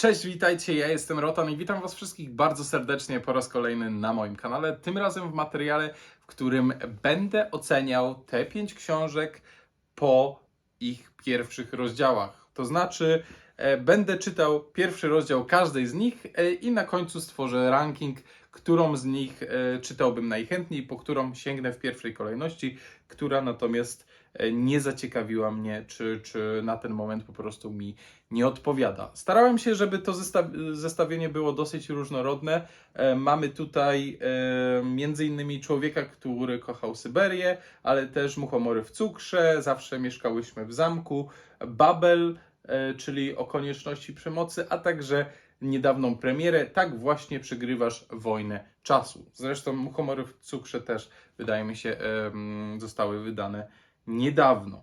Cześć, witajcie, ja jestem Rotan i witam Was wszystkich bardzo serdecznie po raz kolejny na moim kanale. Tym razem w materiale, w którym będę oceniał te pięć książek po ich pierwszych rozdziałach. To znaczy, e, będę czytał pierwszy rozdział każdej z nich e, i na końcu stworzę ranking, którą z nich e, czytałbym najchętniej, po którą sięgnę w pierwszej kolejności, która natomiast nie zaciekawiła mnie, czy, czy na ten moment po prostu mi nie odpowiada. Starałem się, żeby to zesta- zestawienie było dosyć różnorodne. E, mamy tutaj e, między innymi człowieka, który kochał Syberię, ale też muchomory w cukrze, zawsze mieszkałyśmy w zamku, Babel, e, czyli o konieczności przemocy, a także niedawną premierę Tak właśnie przegrywasz wojnę czasu. Zresztą muchomory w cukrze też, wydaje mi się, zostały wydane niedawno.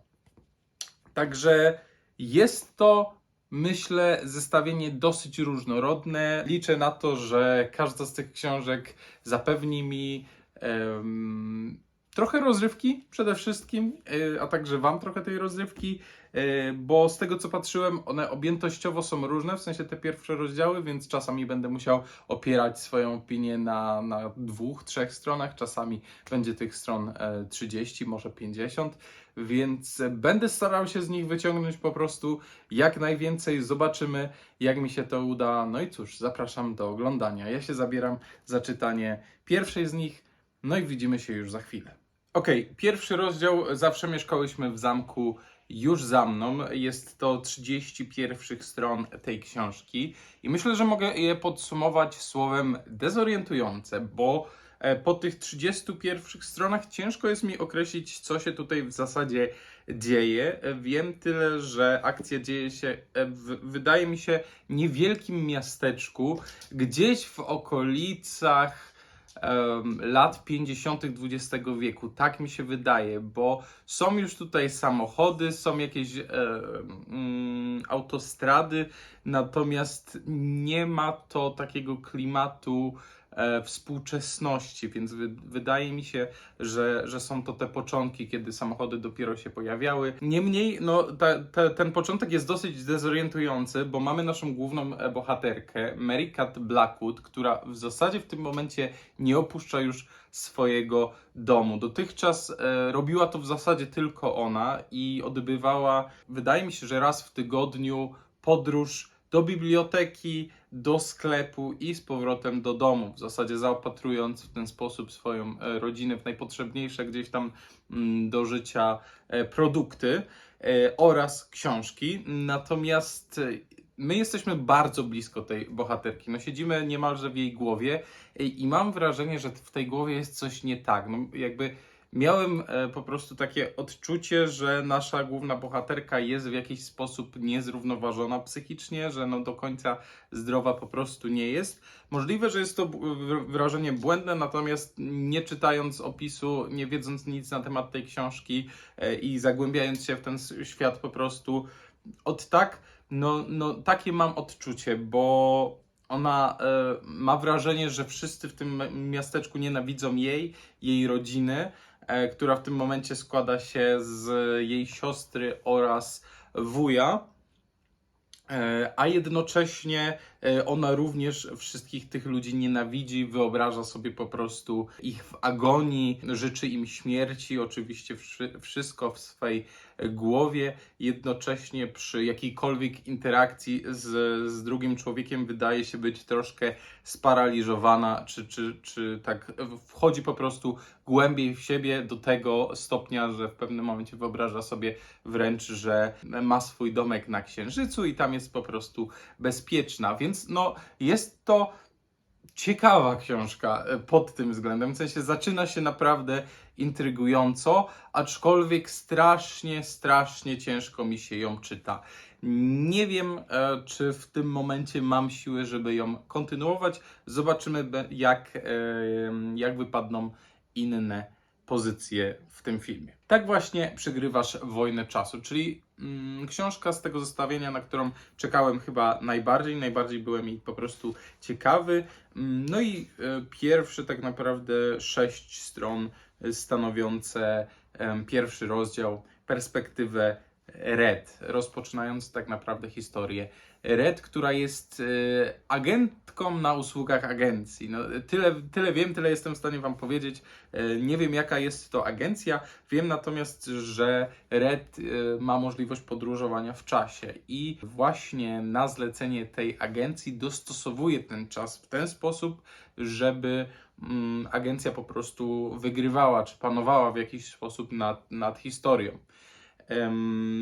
Także jest to myślę, zestawienie dosyć różnorodne. Liczę na to, że każda z tych książek zapewni mi em, trochę rozrywki przede wszystkim, e, a także Wam trochę tej rozrywki, e, bo z tego co patrzyłem, one objętościowo są różne, w sensie te pierwsze rozdziały, więc czasami będę musiał opierać swoją opinię na, na dwóch, trzech stronach, czasami będzie tych stron e, 30, może 50, więc będę starał się z nich wyciągnąć po prostu jak najwięcej. Zobaczymy, jak mi się to uda. No i cóż, zapraszam do oglądania. Ja się zabieram za czytanie pierwszej z nich, no i widzimy się już za chwilę. Okej, pierwszy rozdział. Zawsze mieszkałyśmy w zamku już za mną. Jest to 30 pierwszych stron tej książki i myślę, że mogę je podsumować słowem dezorientujące, bo e, po tych 31 stronach ciężko jest mi określić, co się tutaj w zasadzie dzieje. Wiem tyle, że akcja dzieje się, e, w, wydaje mi się, niewielkim miasteczku, gdzieś w okolicach lat 50. XX wieku. Tak mi się wydaje, bo są już tutaj samochody, są jakieś e, mm, autostrady, natomiast nie ma to takiego klimatu współczesności, więc wy, wydaje mi się, że, że są to te początki, kiedy samochody dopiero się pojawiały. Niemniej, no, ta, ta, ten początek jest dosyć dezorientujący, bo mamy naszą główną e, bohaterkę, Mary Cat Blackwood, która w zasadzie w tym momencie nie opuszcza już swojego domu. Dotychczas e, robiła to w zasadzie tylko ona i odbywała, wydaje mi się, że raz w tygodniu podróż do biblioteki, do sklepu i z powrotem do domu. W zasadzie zaopatrując w ten sposób swoją e, rodzinę w najpotrzebniejsze gdzieś tam mm, do życia e, produkty e, oraz książki. Natomiast my jesteśmy bardzo blisko tej bohaterki. No siedzimy niemalże w jej głowie i mam wrażenie, że w tej głowie jest coś nie tak. No jakby miałem e, po prostu takie odczucie, że nasza główna bohaterka jest w jakiś sposób niezrównoważona psychicznie, że no do końca zdrowa po prostu nie jest. Możliwe, że jest to wrażenie błędne, natomiast nie czytając opisu, nie wiedząc nic na temat tej książki e, i zagłębiając się w ten świat po prostu od tak, no, no takie mam odczucie, bo ona e, ma wrażenie, że wszyscy w tym miasteczku nienawidzą jej, jej rodziny, która w tym momencie składa się z jej siostry oraz wuja. E, A jednocześnie e, ona również wszystkich tych ludzi nienawidzi, wyobraża sobie po prostu ich w agonii, życzy im śmierci, oczywiście wszy- wszystko w swej głowie. Jednocześnie przy jakiejkolwiek interakcji z, z drugim człowiekiem wydaje się być troszkę sparaliżowana, czy, czy, czy tak wchodzi po prostu głębiej w siebie do tego stopnia, że w pewnym momencie wyobraża sobie wręcz, że ma swój domek na księżycu i tam jest po prostu bezpieczna. Więc no, jest to ciekawa książka pod tym względem. W sensie zaczyna się naprawdę intrygująco, aczkolwiek strasznie, strasznie ciężko mi się ją czyta. Nie wiem, e, czy w tym momencie mam siłę, żeby ją kontynuować. Zobaczymy, jak, e, jak wypadną inne pozycje w tym filmie. Tak właśnie przegrywasz wojnę czasu, czyli mm, książka z tego zestawienia, na którą czekałem chyba najbardziej, najbardziej byłem jej po prostu ciekawy. Mm, No i e, pierwsze tak naprawdę sześć stron stanowiące pierwszy rozdział, perspektywę Red, rozpoczynając tak naprawdę historię Red, która jest e, agentką na usługach agencji. No, tyle, tyle wiem, tyle jestem w stanie Wam powiedzieć. E, Nie wiem, jaka jest to agencja. Wiem natomiast, że Red e, ma możliwość podróżowania w czasie i właśnie na zlecenie tej agencji dostosowuje ten czas w ten sposób, żeby agencja po prostu wygrywała czy panowała w jakiś sposób nad, nad historią.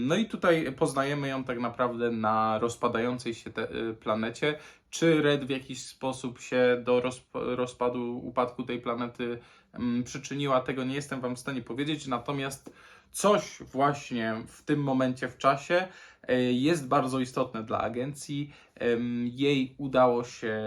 No i tutaj poznajemy ją tak naprawdę na rozpadającej się y, planecie. Czy Red w jakiś sposób się do rozp- rozpadu, upadku tej planety em, przyczyniła, tego nie jestem Wam w stanie powiedzieć. Natomiast coś właśnie w tym momencie w czasie e, jest bardzo istotne dla agencji. Jej udało się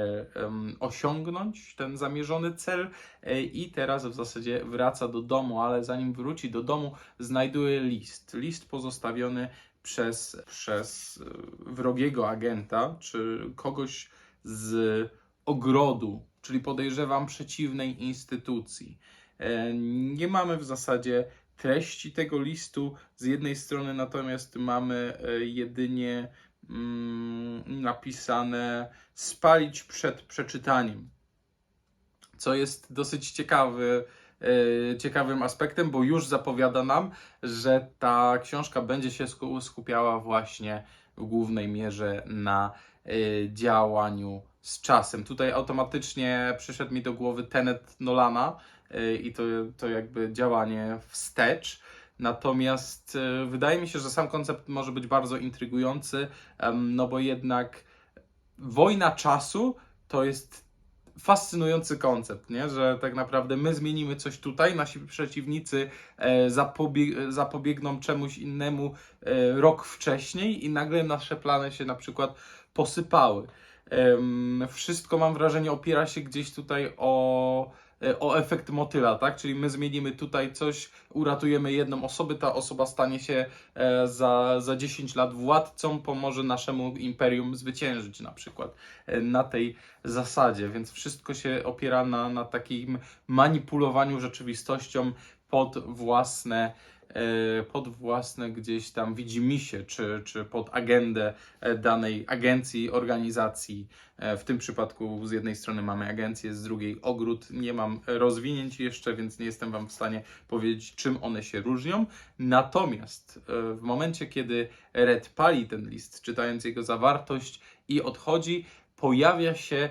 osiągnąć ten zamierzony cel e, i teraz w zasadzie wraca do domu, ale zanim wróci do domu, znajduje list. List pozostawiony przez, przez e, wrogiego agenta, czy kogoś z ogrodu, czyli podejrzewam przeciwnej instytucji. Nie mamy w zasadzie treści tego listu. Z jednej strony natomiast mamy e, jedynie mm, napisane spalić przed przeczytaniem, co jest dosyć ciekawy, e, ciekawym aspektem, bo już zapowiada nam, że ta książka będzie się sku- skupiała właśnie w głównej mierze na e, działaniu z czasem. Tutaj automatycznie przyszedł mi do głowy Tenet Nolana i to, to jakby działanie wstecz. Natomiast e, wydaje mi się, że sam koncept może być bardzo intrygujący, no bo jednak wojna czasu to jest fascynujący koncept, nie? że tak naprawdę my zmienimy coś tutaj, nasi przeciwnicy e, zapobie- zapobiegną czemuś innemu e, rok wcześniej i nagle nasze plany się na przykład posypały. Wszystko mam wrażenie opiera się gdzieś tutaj o, o efekt motyla, tak? Czyli my zmienimy tutaj coś, uratujemy jedną osobę, ta osoba stanie się e, za, za 10 lat władcą, pomoże naszemu imperium zwyciężyć na przykład e, na tej zasadzie, więc wszystko się opiera na, na takim manipulowaniu rzeczywistością pod własne e, pod własne gdzieś tam widzimisię, czy, czy pod agendę e, danej agencji, organizacji. E, W tym przypadku z jednej strony mamy agencję, z drugiej ogród. Nie mam rozwinięć jeszcze, więc nie jestem Wam w stanie powiedzieć, czym one się różnią. Natomiast e, w momencie, kiedy Red pali ten list, czytając jego zawartość i odchodzi, pojawia się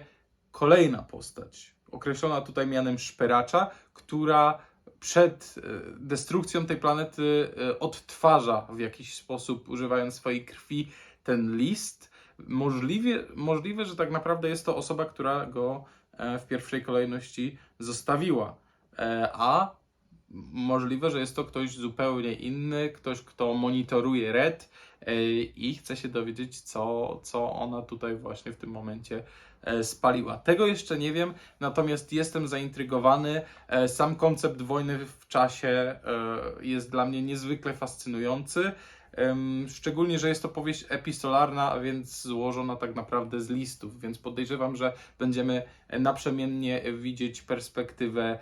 kolejna postać, określona tutaj mianem szperacza, która przed e, destrukcją tej planety e, odtwarza w jakiś sposób, używając swojej krwi, ten list. Możliwie, możliwe, że tak naprawdę jest to osoba, która go e, w pierwszej kolejności zostawiła. A możliwe, że jest to ktoś zupełnie inny, ktoś, kto monitoruje Red i chce się dowiedzieć, co, co ona tutaj właśnie w tym momencie spaliła. Tego jeszcze nie wiem, natomiast jestem zaintrygowany. E, Sam koncept wojny w czasie e, jest dla mnie niezwykle fascynujący. Szczególnie, że jest to powieść epistolarna, a więc złożona tak naprawdę z listów, więc podejrzewam, że będziemy naprzemiennie widzieć perspektywę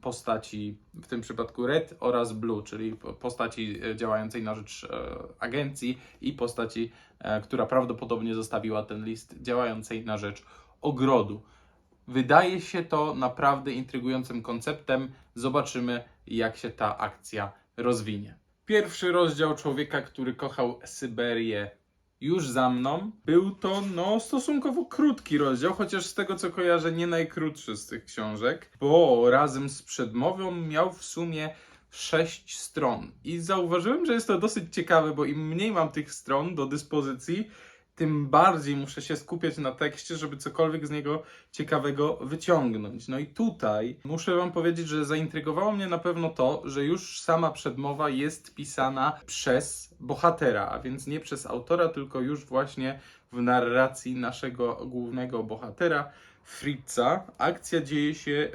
postaci, w tym przypadku Red oraz Blue, czyli po- postaci e, działającej na rzecz e, agencji i postaci, e, która prawdopodobnie zostawiła ten list działającej na rzecz ogrodu. Wydaje się to naprawdę intrygującym konceptem. Zobaczymy, jak się ta akcja rozwinie. Pierwszy rozdział człowieka, który kochał Syberię, już za mną. Był to no stosunkowo krótki rozdział, chociaż z tego co kojarzę nie najkrótszy z tych książek, bo razem z przedmową miał w sumie sześć stron. I zauważyłem, że jest to dosyć ciekawe, bo im mniej mam tych stron do dyspozycji, tym bardziej muszę się skupiać na tekście, żeby cokolwiek z niego ciekawego wyciągnąć. No i tutaj muszę Wam powiedzieć, że zaintrygowało mnie na pewno to, że już sama przedmowa jest pisana przez bohatera, a więc nie przez autora, tylko już właśnie w narracji naszego głównego bohatera. Fritza. Akcja dzieje się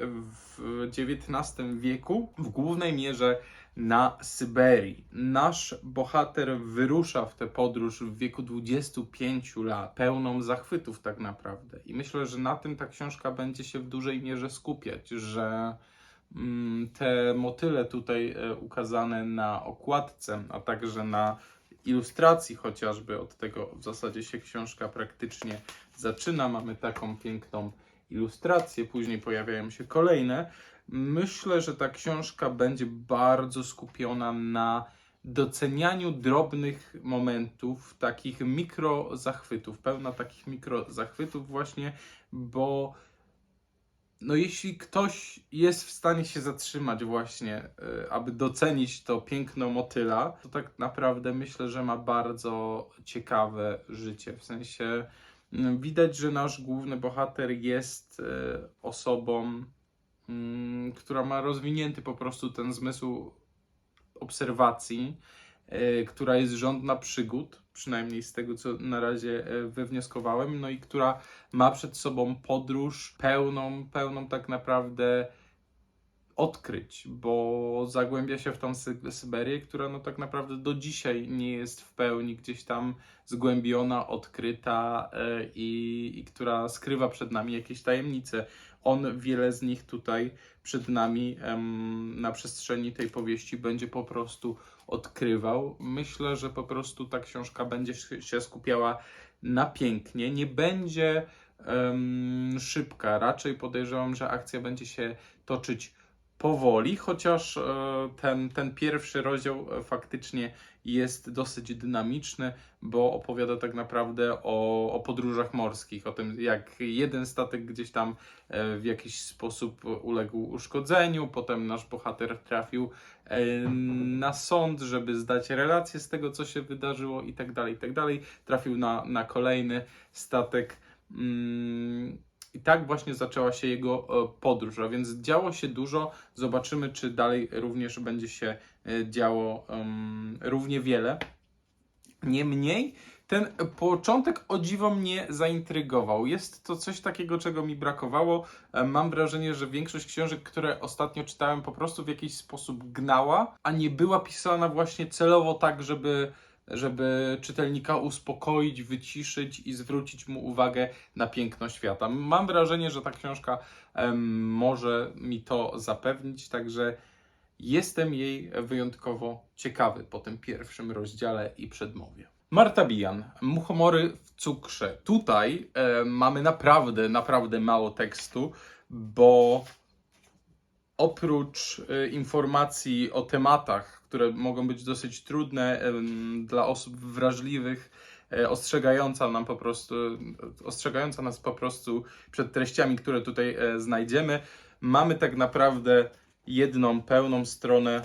w XIX wieku, w głównej mierze na Syberii. Nasz bohater wyrusza w tę podróż w wieku 25 lat, pełną zachwytów tak naprawdę. I myślę, że na tym ta książka będzie się w dużej mierze skupiać, że mm, te motyle tutaj e, ukazane na okładce, a także na ilustracji chociażby, od tego w zasadzie się książka praktycznie zaczyna. Mamy taką piękną ilustrację, później pojawiają się kolejne. Myślę, że ta książka będzie bardzo skupiona na docenianiu drobnych momentów, takich mikro zachwytów, pełna takich mikro zachwytów właśnie, bo no jeśli ktoś jest w stanie się zatrzymać właśnie, y, aby docenić to piękno motyla, to tak naprawdę myślę, że ma bardzo ciekawe życie. W sensie widać, że nasz główny bohater jest y, osobą, która ma rozwinięty po prostu ten zmysł obserwacji, y, która jest żądna przygód, przynajmniej z tego, co na razie y, wywnioskowałem, no i która ma przed sobą podróż pełną, pełną tak naprawdę odkryć, bo zagłębia się w tą Sy- Syberię, która no tak naprawdę do dzisiaj nie jest w pełni gdzieś tam zgłębiona, odkryta y, i, i która skrywa przed nami jakieś tajemnice. On wiele z nich tutaj przed nami em, na przestrzeni tej powieści będzie po prostu odkrywał. Myślę, że po prostu ta książka będzie się- skupiała na pięknie, nie będzie em, szybka. Raczej podejrzewam, że akcja będzie się toczyć powoli, chociaż e, ten, ten pierwszy rozdział e, faktycznie jest dosyć dynamiczny, bo opowiada tak naprawdę o, o podróżach morskich, o tym jak jeden statek gdzieś tam e, w jakiś sposób uległ uszkodzeniu, potem nasz bohater trafił na sąd, żeby zdać relację z tego, co się wydarzyło i tak dalej, i tak dalej. Trafił na, na kolejny statek. Mm, I tak właśnie zaczęła się jego e, podróż, a więc działo się dużo. Zobaczymy, czy dalej również będzie się e, działo em, równie wiele. Niemniej ten początek o dziwo mnie zaintrygował. Jest to coś takiego, czego mi brakowało. E, Mam wrażenie, że większość książek, które ostatnio czytałem, po prostu w jakiś sposób gnała, a nie była pisana właśnie celowo tak, żeby, żeby czytelnika uspokoić, wyciszyć i zwrócić mu uwagę na piękno świata. Mam wrażenie, że ta książka może mi to zapewnić, także jestem jej wyjątkowo ciekawy po tym pierwszym rozdziale i przedmowie. Marta Bijan, Muchomory w cukrze. Tutaj e, mamy naprawdę, naprawdę mało tekstu, bo oprócz e, informacji o tematach, które mogą być dosyć trudne dla osób wrażliwych, e, ostrzegająca nam po prostu, ostrzegająca nas po prostu przed treściami, które tutaj e, znajdziemy, mamy tak naprawdę jedną pełną stronę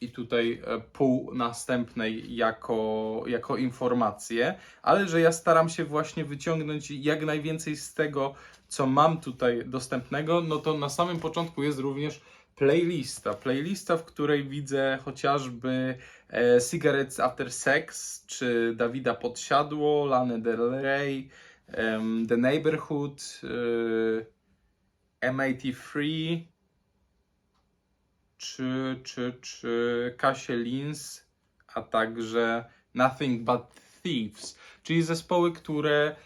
i tutaj e, pół następnej jako, jako informacje, ale że ja staram się właśnie wyciągnąć jak najwięcej z tego, co mam tutaj dostępnego, no to na samym początku jest również playlista. Playlista, w której widzę chociażby e, Cigarettes After Sex, czy Dawida Podsiadło, Lana Del Rey, em, The Neighborhood, e, MIT3, czy, czy, czy Kasie Lins, a także Nothing But Thieves, czyli zespoły, które,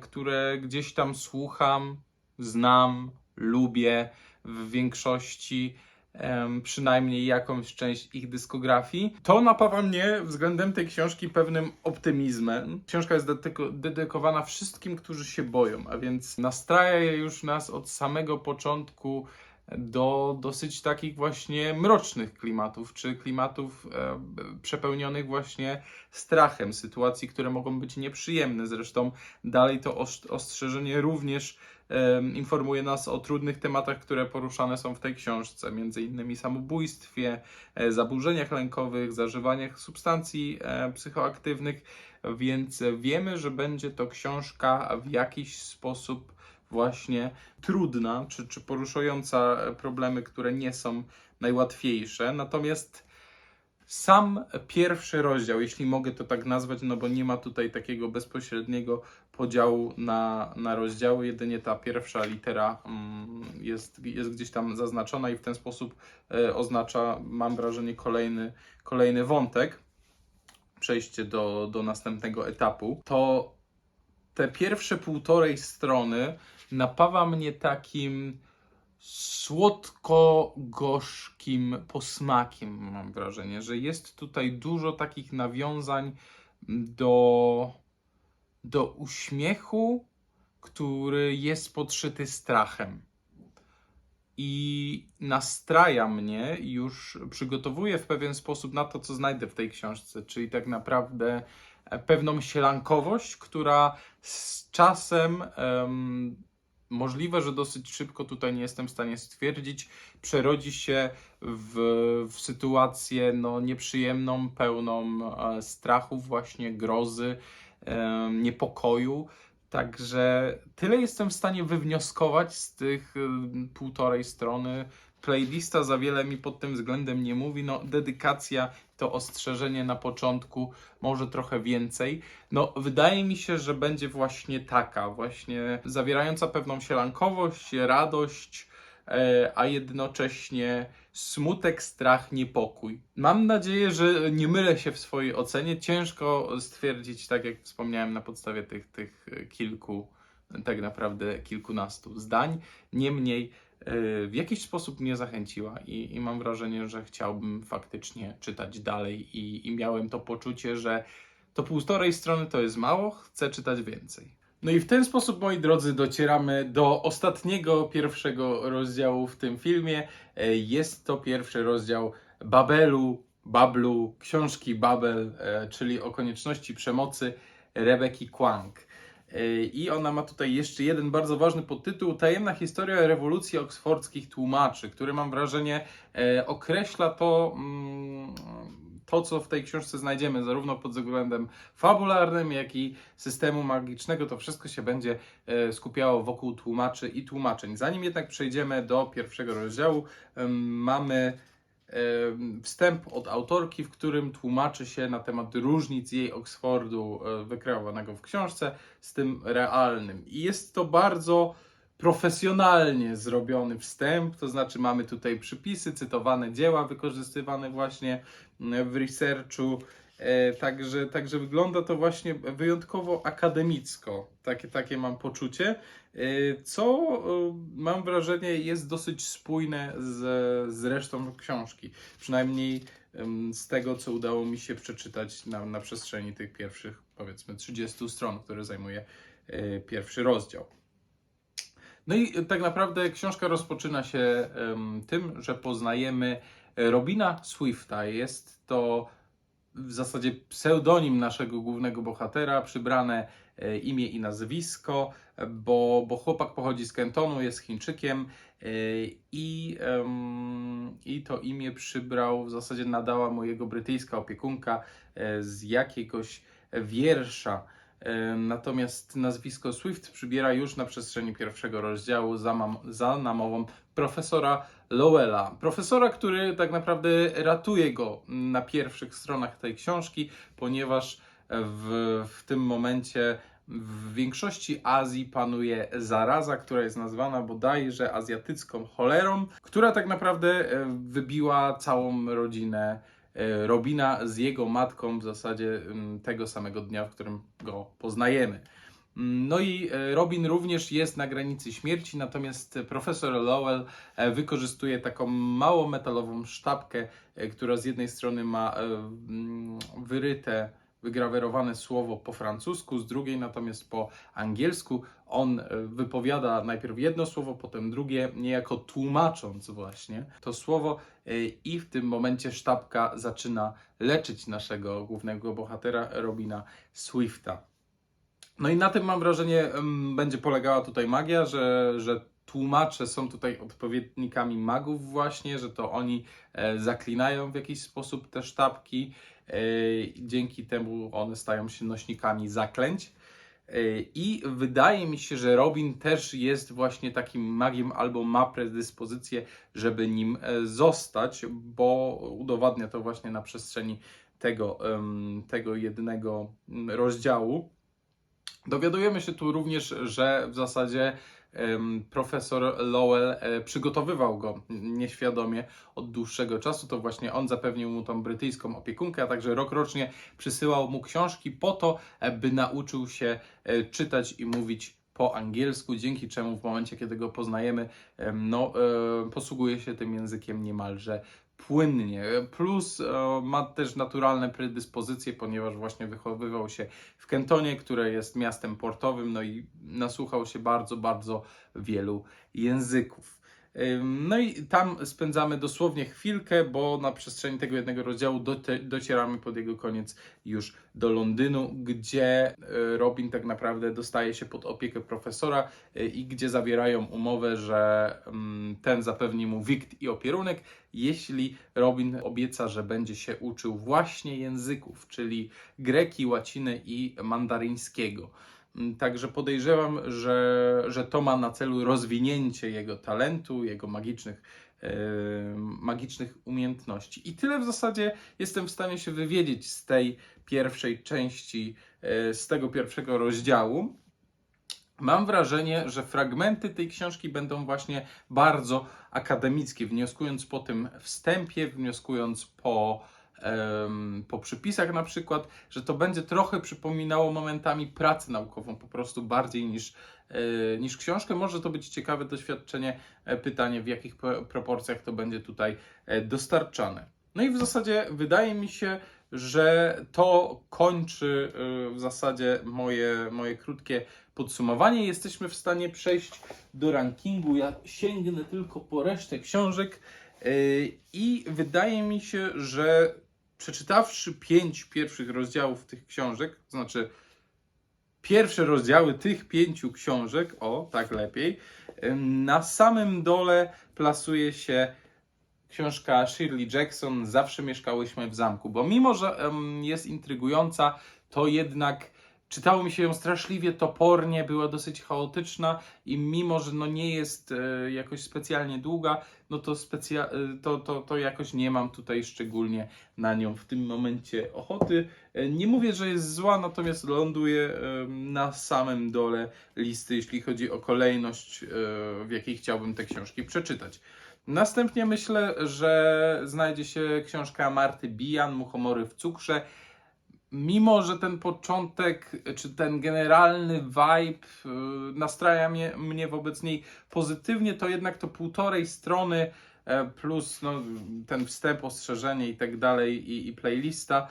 które gdzieś tam słucham, znam, lubię w większości em, przynajmniej jakąś część ich dyskografii. To napawa mnie względem tej książki pewnym optymizmem. Książka jest dedyko- dedykowana wszystkim, którzy się boją, a więc nastraja już nas od samego początku do dosyć takich właśnie mrocznych klimatów, czy klimatów e, przepełnionych właśnie strachem, sytuacji, które mogą być nieprzyjemne. Zresztą dalej to ostrz- ostrzeżenie również em, informuje nas o trudnych tematach, które poruszane są w tej książce, między innymi samobójstwie, e, zaburzeniach lękowych, zażywaniach substancji e, psychoaktywnych, więc wiemy, że będzie to książka w jakiś sposób właśnie trudna, czy, czy poruszająca problemy, które nie są najłatwiejsze. Natomiast sam pierwszy rozdział, jeśli mogę to tak nazwać, no bo nie ma tutaj takiego bezpośredniego podziału na, na rozdziały, jedynie ta pierwsza litera mm, jest, jest gdzieś tam zaznaczona i w ten sposób e, oznacza, mam wrażenie, kolejny, kolejny wątek, przejście do, do następnego etapu. To te pierwsze półtorej strony napawa mnie takim słodko-gorzkim posmakiem, mam wrażenie, że jest tutaj dużo takich nawiązań do, do uśmiechu, który jest podszyty strachem. I nastraja mnie, już przygotowuje w pewien sposób na to, co znajdę w tej książce, czyli tak naprawdę pewną sielankowość, która z czasem em, możliwe, że dosyć szybko tutaj nie jestem w stanie stwierdzić, przerodzi się w, w sytuację no, nieprzyjemną, pełną e, strachu, właśnie grozy, em, niepokoju. Także tyle jestem w stanie wywnioskować z tych y, półtorej strony. Playlista za wiele mi pod tym względem nie mówi. No, dedykacja, to ostrzeżenie na początku, może trochę więcej. No, wydaje mi się, że będzie właśnie taka, właśnie zawierająca pewną sielankowość, radość, e, a jednocześnie smutek, strach, niepokój. Mam nadzieję, że nie mylę się w swojej ocenie. Ciężko stwierdzić, tak jak wspomniałem, na podstawie tych, tych kilku, tak naprawdę kilkunastu zdań. Niemniej w jakiś sposób mnie zachęciła i, i mam wrażenie, że chciałbym faktycznie czytać dalej i, i miałem to poczucie, że to półtorej strony to jest mało, chcę czytać więcej. No i w ten sposób, moi drodzy, docieramy do ostatniego, pierwszego rozdziału w tym filmie. E, Jest to pierwszy rozdział Babelu, Bablu, książki Babel, e, czyli o konieczności przemocy Rebeki Kwang. E, I ona ma tutaj jeszcze jeden bardzo ważny podtytuł Tajemna historia rewolucji oksfordzkich tłumaczy, który mam wrażenie e, określa to, mm, to, co w tej książce znajdziemy, zarówno pod względem fabularnym, jak i systemu magicznego. To wszystko się będzie e, skupiało wokół tłumaczy i tłumaczeń. Zanim jednak przejdziemy do pierwszego rozdziału, mamy wstęp od autorki, w którym tłumaczy się na temat różnic jej Oksfordu e, wykreowanego w książce z tym realnym. I jest to bardzo profesjonalnie zrobiony wstęp, to znaczy mamy tutaj przypisy, cytowane dzieła wykorzystywane właśnie w researchu. E, Także, także wygląda to właśnie wyjątkowo akademicko. Takie, takie mam poczucie, e, co e, mam wrażenie jest dosyć spójne z, z resztą książki. Przynajmniej z tego, co udało mi się przeczytać na, na przestrzeni tych pierwszych, powiedzmy, 30 stron, które zajmuje pierwszy rozdział. No i tak naprawdę książka rozpoczyna się tym, że poznajemy Robina Swifta. Jest to w zasadzie pseudonim naszego głównego bohatera, przybrane e, imię i nazwisko, bo, bo chłopak pochodzi z Kentonu, jest Chińczykiem e, i, i to imię przybrał, w zasadzie nadała mu jego brytyjska opiekunka e, z jakiegoś wiersza. Natomiast nazwisko Swift przybiera już na przestrzeni pierwszego rozdziału za, mam, za namową profesora Lowella. Profesora, który tak naprawdę ratuje go na pierwszych stronach tej książki, ponieważ w, w tym momencie w większości Azji panuje zaraza, która jest nazwana bodajże azjatycką cholerą, która tak naprawdę e, wybiła całą rodzinę e, Robina z jego matką w zasadzie mm, tego samego dnia, w którym go poznajemy. No i e, Robin również jest na granicy śmierci, natomiast profesor Lowell e, wykorzystuje taką małą metalową sztabkę, e, która z jednej strony ma mm, wyryte, wygrawerowane słowo po francusku, z drugiej natomiast po angielsku. On wypowiada najpierw jedno słowo, potem drugie, niejako tłumacząc właśnie to słowo i w tym momencie sztabka zaczyna leczyć naszego głównego bohatera Robina Swifta. No i na tym mam wrażenie będzie polegała tutaj magia, że, że tłumacze są tutaj odpowiednikami magów właśnie, że to oni e, zaklinają w jakiś sposób te sztabki e, dzięki temu one stają się nośnikami zaklęć. E, I wydaje mi się, że Robin też jest właśnie takim magiem albo ma predyspozycję, żeby nim zostać, bo udowadnia to właśnie na przestrzeni tego, tego jednego mm, rozdziału. Dowiadujemy się tu również, że w zasadzie profesor Lowell e, przygotowywał go nieświadomie od dłuższego czasu. To właśnie on zapewnił mu tą brytyjską opiekunkę, a także rokrocznie przysyłał mu książki po to, e, by nauczył się e, czytać i mówić po angielsku, dzięki czemu w momencie, kiedy go poznajemy, em, no, posługuje się tym językiem niemalże płynnie. Plus e, ma też naturalne predyspozycje, ponieważ właśnie wychowywał się w Kentonie, które jest miastem portowym, no i nasłuchał się bardzo, bardzo wielu języków. No i tam spędzamy dosłownie chwilkę, bo na przestrzeni tego jednego rozdziału docieramy pod jego koniec już do Londynu, gdzie y, Robin tak naprawdę dostaje się pod opiekę profesora y, i gdzie zawierają umowę, że ten zapewni mu wikt i opierunek, jeśli Robin obieca, że będzie się uczył właśnie języków, czyli greki, łaciny i mandaryńskiego. Także podejrzewam, że, że to ma na celu rozwinięcie jego talentu, jego magicznych, e, magicznych umiejętności. I tyle w zasadzie jestem w stanie się wywiedzieć z tej pierwszej części, e, z tego pierwszego rozdziału. Mam wrażenie, że fragmenty tej książki będą właśnie bardzo akademickie, wnioskując po tym wstępie, wnioskując po, po przypisach na przykład, że to będzie trochę przypominało momentami pracę naukową, po prostu bardziej niż, e, niż książkę. Może to być ciekawe doświadczenie, e, pytanie w jakich pro- proporcjach to będzie tutaj e, dostarczane. No i w zasadzie wydaje mi się, że to kończy w zasadzie moje, moje krótkie podsumowanie. Jesteśmy w stanie przejść do rankingu. Ja sięgnę tylko po resztę książek i wydaje mi się, że przeczytawszy pięć pierwszych rozdziałów tych książek, to znaczy pierwsze rozdziały tych pięciu książek, o tak lepiej, na samym dole plasuje się książka Shirley Jackson Zawsze mieszkałyśmy w zamku, bo mimo, że jest intrygująca, to jednak czytało mi się ją straszliwie topornie, była dosyć chaotyczna i mimo, że no nie jest e, jakoś specjalnie długa, no to, specja- e, to, to, to jakoś nie mam tutaj szczególnie na nią w tym momencie ochoty. E, nie mówię, że jest zła, natomiast ląduje em, na samym dole listy, jeśli chodzi o kolejność, e, w jakiej chciałbym te książki przeczytać. Następnie myślę, że znajdzie się książka Marty Bijan, Muchomory w cukrze. Mimo, że ten początek, czy ten generalny vibe y, nastraja mnie, mnie wobec niej pozytywnie, to jednak to półtorej strony e, plus no, ten wstęp, ostrzeżenie i tak dalej i, i playlista,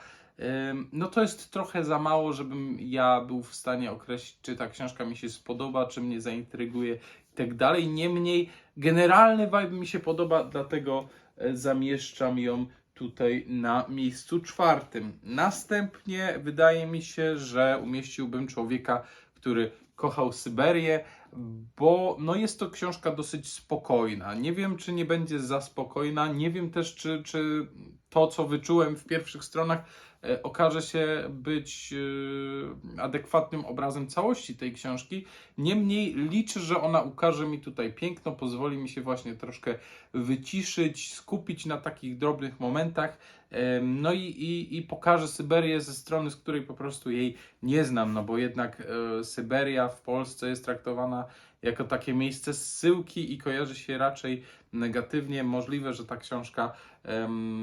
no to jest trochę za mało, żebym ja był w stanie określić, czy ta książka mi się spodoba, czy mnie zaintryguje i tak dalej. Niemniej generalny vibe mi się podoba, dlatego e, zamieszczam ją tutaj na miejscu czwartym. Następnie wydaje mi się, że umieściłbym człowieka, który kochał Syberię, bo no jest to książka dosyć spokojna. Nie wiem, czy nie będzie za spokojna, nie wiem też, czy, czy to, co wyczułem w pierwszych stronach, okaże się być e, adekwatnym obrazem całości tej książki. Niemniej liczę, że ona ukaże mi tutaj piękno, pozwoli mi się właśnie troszkę wyciszyć, skupić na takich drobnych momentach. Em, No i, i, i pokaże Syberię ze strony, z której po prostu jej nie znam, no bo jednak e, Syberia w Polsce jest traktowana jako takie miejsce zsyłki i kojarzy się raczej negatywnie. Możliwe, że ta książka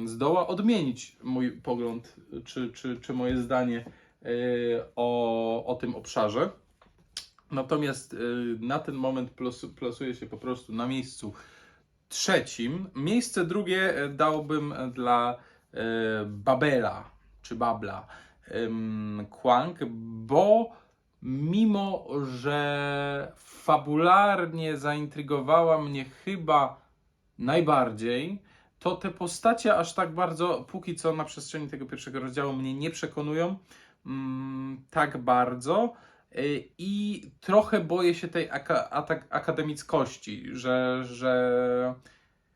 zdoła odmienić mój pogląd czy, czy, czy moje zdanie e, o, o tym obszarze. Natomiast e, na ten moment plasuje się po prostu na miejscu trzecim. Miejsce drugie e, dałbym dla Babela czy Babla em, Kwang, bo mimo, że fabularnie zaintrygowała mnie chyba najbardziej, to te postacie aż tak bardzo, póki co na przestrzeni tego pierwszego rozdziału, mnie nie przekonują mm, tak bardzo. Y, I trochę boję się tej akademickości, że, że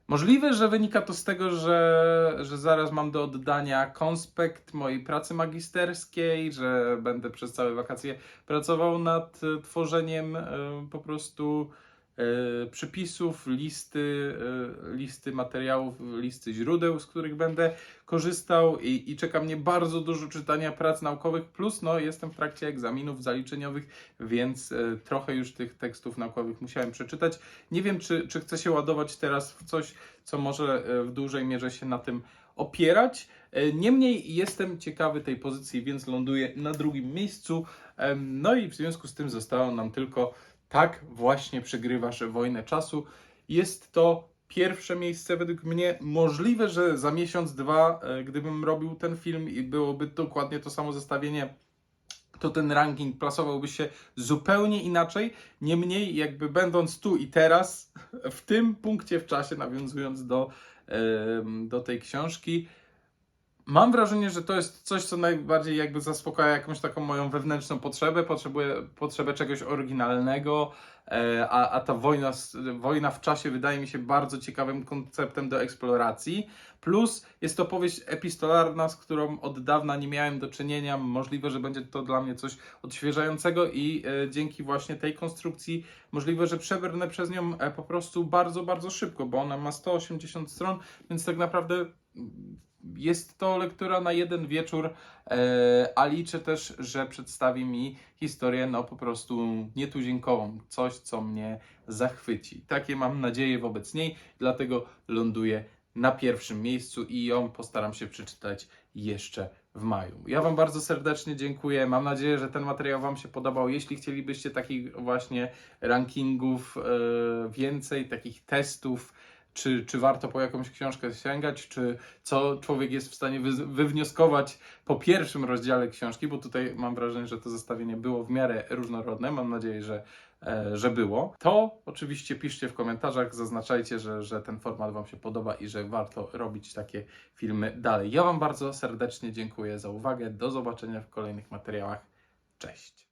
możliwe, że wynika to z tego, że, że zaraz mam do oddania konspekt mojej pracy magisterskiej, że będę przez całe wakacje pracował nad tworzeniem e, po prostu e, przypisów, listy, e, listy materiałów, listy źródeł, z których będę korzystał i, i czeka mnie bardzo dużo czytania prac naukowych, plus no, jestem w trakcie egzaminów zaliczeniowych, więc e, trochę już tych tekstów naukowych musiałem przeczytać. Nie wiem, czy, czy chcę się ładować teraz w coś, co może w dużej mierze się na tym opierać. Niemniej jestem ciekawy tej pozycji, więc ląduję na drugim miejscu. No i w związku z tym została nam tylko Tak właśnie przegrywasz wojnę czasu. Jest to pierwsze miejsce według mnie. Możliwe, że za miesiąc, dwa, e, gdybym robił ten film i byłoby dokładnie to samo zestawienie, to ten ranking plasowałby się zupełnie inaczej. Niemniej, jakby będąc tu i teraz, w tym punkcie w czasie, nawiązując do, do tej książki, mam wrażenie, że to jest coś, co najbardziej jakby zaspokaja jakąś taką moją wewnętrzną potrzebę. Potrzebuję potrzebę czegoś oryginalnego, e, a, a ta wojna, wojna w czasie wydaje mi się bardzo ciekawym konceptem do eksploracji. Plus jest to powieść epistolarna, z którą od dawna nie miałem do czynienia. Możliwe, że będzie to dla mnie coś odświeżającego i e, dzięki właśnie tej konstrukcji możliwe, że przebrnę przez nią e, po prostu bardzo, bardzo szybko, bo ona ma 180 stron, więc tak naprawdę jest to lektura na jeden wieczór, e, a liczę też, że przedstawi mi historię no po prostu nietuzinkową, coś co mnie zachwyci. Takie mam nadzieję wobec niej, dlatego ląduję na pierwszym miejscu i ją postaram się przeczytać jeszcze w maju. Ja Wam bardzo serdecznie dziękuję. Mam nadzieję, że ten materiał Wam się podobał. Jeśli chcielibyście takich właśnie rankingów, e, więcej takich testów, czy, czy warto po jakąś książkę sięgać, czy co człowiek jest w stanie wy, wywnioskować po pierwszym rozdziale książki, bo tutaj mam wrażenie, że to zestawienie było w miarę różnorodne. Mam nadzieję, że, e, że było. To oczywiście piszcie w komentarzach, zaznaczajcie, że, że ten format Wam się podoba i że warto robić takie filmy dalej. Ja Wam bardzo serdecznie dziękuję za uwagę. Do zobaczenia w kolejnych materiałach. Cześć.